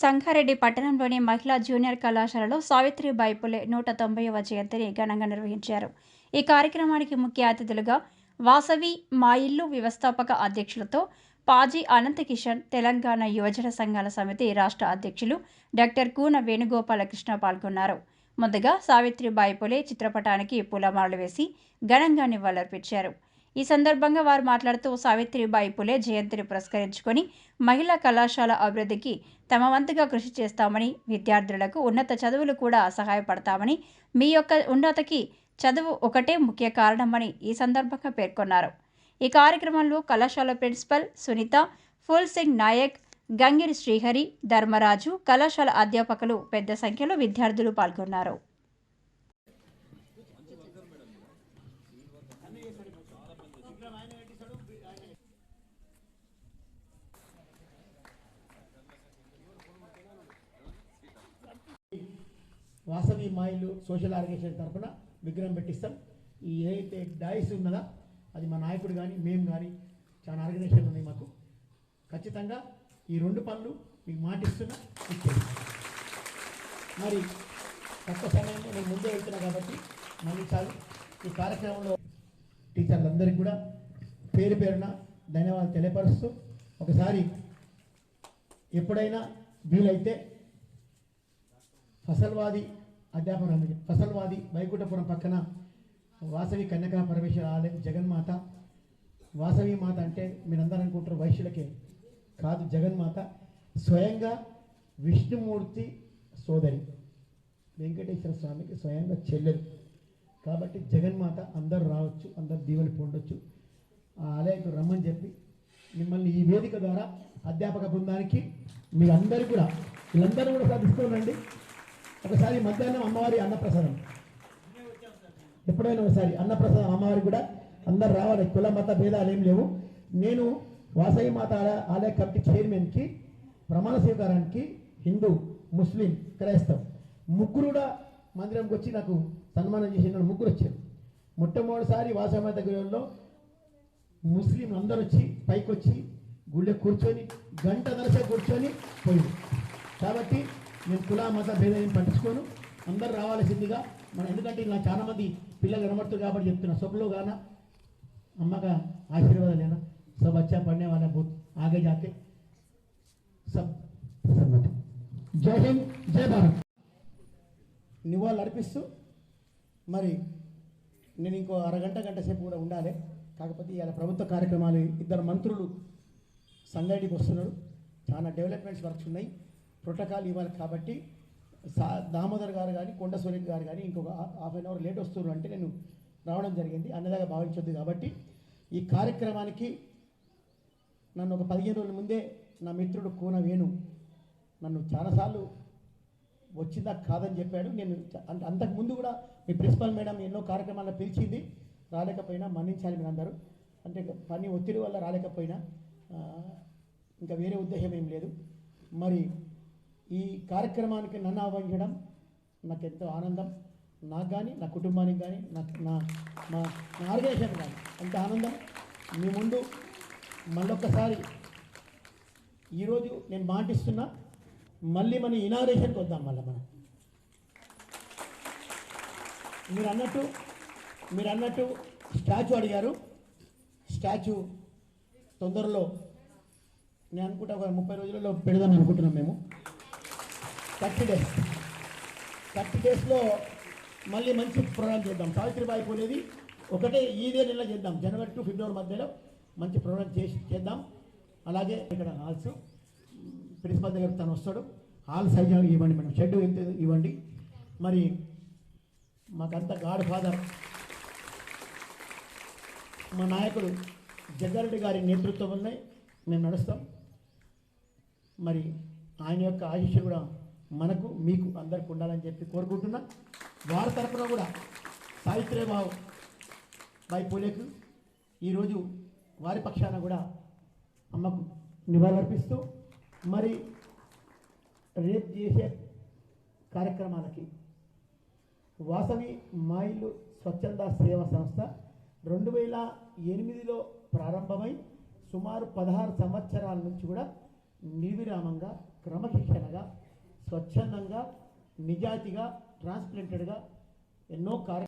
సంగారెడ్డి పట్టణంలోని మహిళా జూనియర్ కళాశాలలో సావిత్రిబాయి పులే నూట తొంభైవ జయంతిని ఘనంగా నిర్వహించారు. ఈ కార్యక్రమానికి ముఖ్య అతిథులుగా వాసవి మా ఇల్లు వ్యవస్థాపక అధ్యక్షులతో పాజీ అనంతకిషన్ తెలంగాణ యువజన సంఘాల సమితి రాష్ట్ర అధ్యక్షులు డాక్టర్ కూన వేణుగోపాలకృష్ణ పాల్గొన్నారు. ముందుగా సావిత్రిబాయి పులే చిత్రపటానికి పూలమాలలు వేసి ఘనంగా నివాళులర్పించారు. ఈ సందర్భంగా వారు మాట్లాడుతూ సావిత్రిబాయి పులే జయంతిని పురస్కరించుకొని మహిళా కళాశాల అభివృద్ధికి తమ వంతుగా కృషి చేస్తామని విద్యార్థులకు ఉన్నత చదువులు కూడా సహాయపడతామని మీ యొక్క ఉన్నతకి చదువు ఒకటే ముఖ్య కారణమని ఈ సందర్భంగా పేర్కొన్నారు. ఈ కార్యక్రమంలో కళాశాల ప్రిన్సిపల్ సునీత ఫుల్ సింగ్ నాయక్ గంగిరి శ్రీహరి ధర్మరాజు కళాశాల అధ్యాపకులు పెద్ద సంఖ్యలో విద్యార్థులు పాల్గొన్నారు. మా ఇల్లు సోషల్ ఆర్గనైజేషన్ తరఫున విగ్రహం పెట్టిస్తాం. ఈ ఏదైతే డాయిస్ ఉన్నదా అది మా నాయకుడు కానీ మేము కానీ చాలా ఆర్గనైజేషన్ ఉన్నాయి మాకు. ఖచ్చితంగా ఈ రెండు పనులు మీకు మాటిస్తున్నా ఇచ్చేది మరి తక్కువ సమయంలో నేను ముందే వెళ్తున్నా కాబట్టి మన్నించాలి ఈ కార్యక్రమంలో టీచర్లందరికీ కూడా పేరు పేరున ధన్యవాదాలు తెలియపరుస్తూ ఒకసారి ఎప్పుడైనా వీలైతే ఫసల్వాది అధ్యాపన ఫసల్వాది వైకుంఠపురం పక్కన వాసవి కన్యకా పరమేశ్వర ఆలయం జగన్మాత. వాసవి మాత అంటే మీరందరూ అనుకుంటారు వైశ్యులకే కాదు జగన్మాత. స్వయంగా విష్ణుమూర్తి సోదరి. వెంకటేశ్వర స్వామికి స్వయంగా చెల్లెలు. కాబట్టి జగన్మాత అందరూ రావచ్చు అందరు దీవెని పొందొచ్చు. ఆ ఆలయకు రమ్మని చెప్పి మిమ్మల్ని ఈ వేదిక ద్వారా అధ్యాపక బృందానికి మీ అందరూ కూడా వీళ్ళందరూ కూడా ఒకసారి ఉండండి ఒకసారి మధ్యాహ్నం అమ్మవారి అన్నప్రసాదం. ఎప్పుడైనా ఒకసారి అన్నప్రసాదం అమ్మవారి కూడా అందరు రావాలి. కుల మత భేదాలు ఏం లేవు. నేను వాసవి మాత ఆలయ కమిటీ చైర్మన్కి ప్రమాణ స్వీకారానికి హిందూ ముస్లిం క్రైస్తవ్ ముగ్గురు కూడా మందిరంకి వచ్చి నాకు సన్మానం చేసిన ముగ్గురు వచ్చారు. మొట్టమొదటిసారి వాసవి మాత గృహంలో ముస్లిం అందరూ వచ్చి పైకి వచ్చి గుళ్ళె కూర్చొని గంట దరసే కూర్చొని పోయింది కాబట్టి మేము కుల మత భేదం పట్టించుకోను. అందరు రావాల్సిందిగా మనం ఎందుకంటే ఇలా చాలామంది పిల్లలు కనబడుతుంది కాబట్టి చెప్తున్నా. సభలో కాన అమ్మగా ఆశీర్వాదం లేనా सब వచ్చా పడిన वाला ఆగే జాతే. సబ్ सब జై హింద్ జై భారత్. నివాళులు అర్పిస్తూ మరి నేను ఇంకో అరగంట గంట సేపు కూడా ఉండాలి. కాకపోతే ఇవాళ ప్రభుత్వ కార్యక్రమాలు ఇద్దరు మంత్రులు సంగడికి వస్తున్నారు. చాలా డెవలప్మెంట్స్ వర్క్స్ ఉన్నాయి. ప్రోటోకాల్ ఇవ్వాలి కాబట్టి సా దామోదర్ గారు కానీ కొండ సూర్యుడు గారు కానీ ఇంకొక హాఫ్ అన్ అవర్ లేట్ వస్తున్నారు అంటే నేను రావడం జరిగింది అన్నదాగా భావించొద్దు కాబట్టి ఈ కార్యక్రమానికి నన్ను ఒక పదిహేను రోజుల ముందే నా మిత్రుడు కూన వేణు నన్ను చాలాసార్లు వచ్చిందా కాదని చెప్పాడు. నేను అంటే అంతకు ముందు కూడా మీ ప్రిన్సిపల్ మేడం ఎన్నో కార్యక్రమాల్లో పిలిచింది. రాలేకపోయినా మన్నించాలి మీరు అందరూ అంటే పని ఒత్తిడి వల్ల రాలేకపోయినా ఇంకా వేరే ఉద్దేశం ఏం లేదు. మరి ఈ కార్యక్రమానికి నన్ను ఆహ్వానించడం నాకు ఎంతో ఆనందం. నాకు కానీ నా కుటుంబానికి కానీ నా నా మా నా ఆర్గనైజేషన్ కానీ ఎంత ఆనందం. మీ ముందు మళ్ళొక్కసారి ఈరోజు నేను మాటిస్తున్నా. మళ్ళీ మన ఇనాగ్రేషన్కి వద్దాం మళ్ళీ మనం. మీరు అన్నట్టు మీరు అన్నట్టు స్టాచ్యూ అడిగారు. స్టాచ్యూ తొందరలో నేను అనుకుంటా ఒక ముప్పై రోజులలో పెడదాం అనుకుంటున్నాం మేము. Thirty days. థర్టీ డేస్లో మళ్ళీ మంచి ప్రోగ్రామ్ చేద్దాం. సావిత్రిబాయి పోలేది ఒకటే ఇదే నెల చేద్దాం. జనవరి టు ఫిబ్రవరి మధ్యలో మంచి ప్రోగ్రామ్ చేసి చేద్దాం. అలాగే ఇక్కడ హాల్స్ ప్రిన్సిపల్ దగ్గర తను వస్తాడు. హాల్ సైజ్ ఇవ్వండి మేడం. షెడ్ ఎంత ఇవ్వండి. మరి మాకంత గాడ్ ఫాదర్. మా నాయకుడు జగ్గారెడ్డి గారి నేతృత్వంలోనే మేము నడుస్తాం. మరి ఆయన యొక్క ఆశీస్సులు కూడా మనకు మీకు అందరికి ఉండాలని చెప్పి కోరుకుంటున్నా. వారి తరపున కూడా సావిత్రిబాబు బాయి పూలేకు ఈరోజు వారి పక్షాన కూడా అమ్మకు నివాళులర్పిస్తూ మరి రేపు చేసే కార్యక్రమాలకి వాసవి మాయిలు స్వచ్ఛంద సేవా సంస్థ రెండు వేల ఎనిమిదిలో ప్రారంభమై సుమారు పదహారు సంవత్సరాల నుంచి కూడా నిర్విరామంగా క్రమశిక్షణగా స్వచ్ఛందంగా నిజాయితీగా ట్రాన్స్ప్లాంటెడ్గా ఎన్నో కార్య